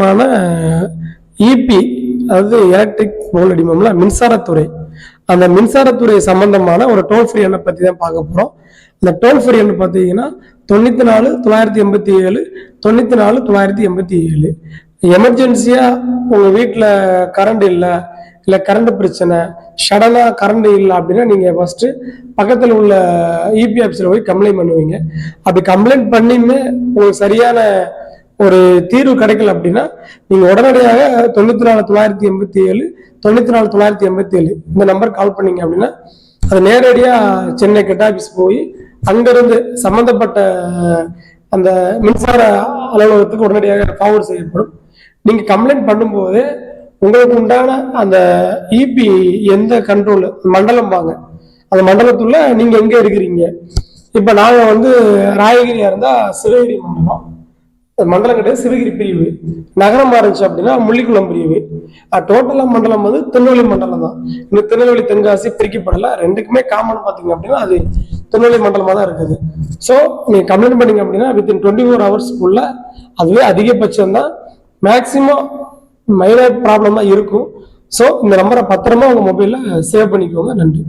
மான இபி அதாவது எலக்ட்ரிக் போல் அடிமம்ல மின்சாரத்துறை. அந்த மின்சாரத்துறை சம்பந்தமான ஒரு டோல் ஃப்ரீ எண்ணை பற்றி தான் பார்க்க போகிறோம் இந்த டோல் ஃப்ரீ எண்ணு பார்த்தீங்கன்னா தொண்ணூற்றி நாலு தொள்ளாயிரத்தி எண்பத்தி ஏழு தொண்ணூற்றி நாலு தொள்ளாயிரத்தி எண்பத்தி ஏழு எமர்ஜென்சியாக உங்கள் வீட்டில் கரண்ட் இல்லை இல்லை கரண்ட் பிரச்சனை சடனாக கரண்ட் இல்லை அப்படின்னா நீங்கள் ஃபஸ்ட்டு பக்கத்தில் உள்ள இபி ஆஃபீஸில் போய் கம்ப்ளைண்ட் பண்ணுவீங்க. அப்படி கம்ப்ளைண்ட் பண்ணியுமே உங்களுக்கு சரியான ஒரு தீர்வு கிடைக்கல அப்படின்னா நீங்க உடனடியாக தொண்ணூத்தி நாலு தொள்ளாயிரத்தி எண்பத்தி ஏழு தொண்ணூத்தி நாலு தொள்ளாயிரத்தி எண்பத்தி ஏழு இந்த நம்பர் கால் பண்ணீங்க அப்படின்னா அது நேரடியா சென்னை கெட் ஆபீஸ் போய் அங்கிருந்து சம்பந்தப்பட்ட அந்த மின்சார அலுவலகத்துக்கு உடனடியாக ஃபார்வர்ட் செய்யப்படும். நீங்க கம்ப்ளைண்ட் பண்ணும்போது உங்களுக்கு உண்டான அந்த இபி எந்த கண்ட்ரோல் மண்டலம் வாங்க. அந்த மண்டலத்துள்ள நீங்க எங்க இருக்கிறீங்க? இப்ப நாங்க வந்து ராயகிரியா இருந்தா சிவகிரி மண்டலம். மண்டலம் கிடையாது சிவகிரி பிரிவு நகரமா இருந்துச்சு அப்படின்னா முள்ளிக்குளம் பிரிவு. டோட்டலா மண்டலம் வந்து திருநெல்வேலி மண்டலம் தான். இந்த திருநெல்வேலி தென்காசி பிரிக்கப்படல. ரெண்டுக்குமே காமன் பாத்தீங்க அப்படின்னா அது திருநெல்வேலி மண்டலமா தான் இருக்குது. ஸோ நீங்க கம்ப்ளைண்ட் பண்ணீங்க அப்படின்னா வித்தின் டுவெண்ட்டி ஃபோர் ஹவர்ஸ்க்குள்ள அதுவே அதிகபட்சம் தான். மேக்சிமம் மைலேஜ் ப்ராப்ளம் தான் இருக்கும். ஸோ இந்த நம்பரை பத்திரமா உங்க மொபைல்ல சேவ் பண்ணிக்கோங்க. நன்றி.